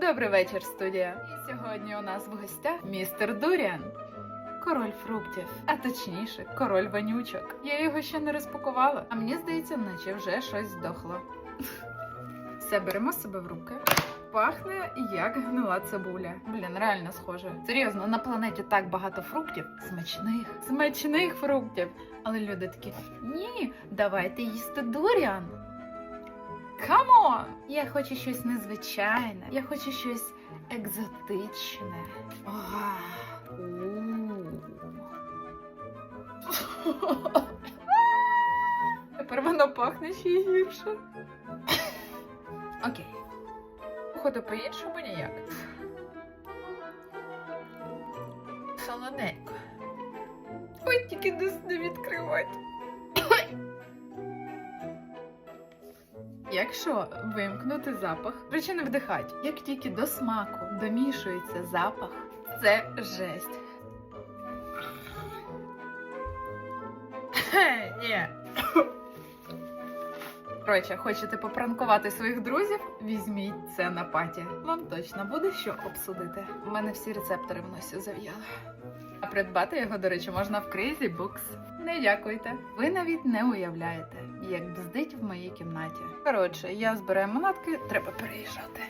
Добрий вечір, студія. І сьогодні у нас в гостях містер Дуріан. Король фруктів, а точніше, король вонючок. Я його ще не розпакувала, а мені здається, наче вже щось здохло. Все, беремо себе в руки. Пахне як гнила цибуля. Блін, реально схоже. Серйозно, на планеті так багато фруктів. Смачних, смачних фруктів. Але люди такі: ні, давайте їсти дуріан. Камон! Я хочу щось незвичайне. Я хочу щось екзотичне. Тепер воно пахне ще гірше. Окей. Походу по-іншому ніяк. Солоненько. Ой, тільки десь не відкривати. Якщо вимкнути запах, причина вдихать, як тільки до смаку домішується запах, це жесть. Ні. Коротше, хочете попранкувати своїх друзів? Візьміть це на паті. Вам точно буде що обсудити. У мене всі рецептори в носі зав'яли. А придбати його, до речі, можна в Crazy Books. Не дякуйте. Ви навіть не уявляєте, як бздить в моїй кімнаті. Коротше, я збираю манатки, треба переїжджати.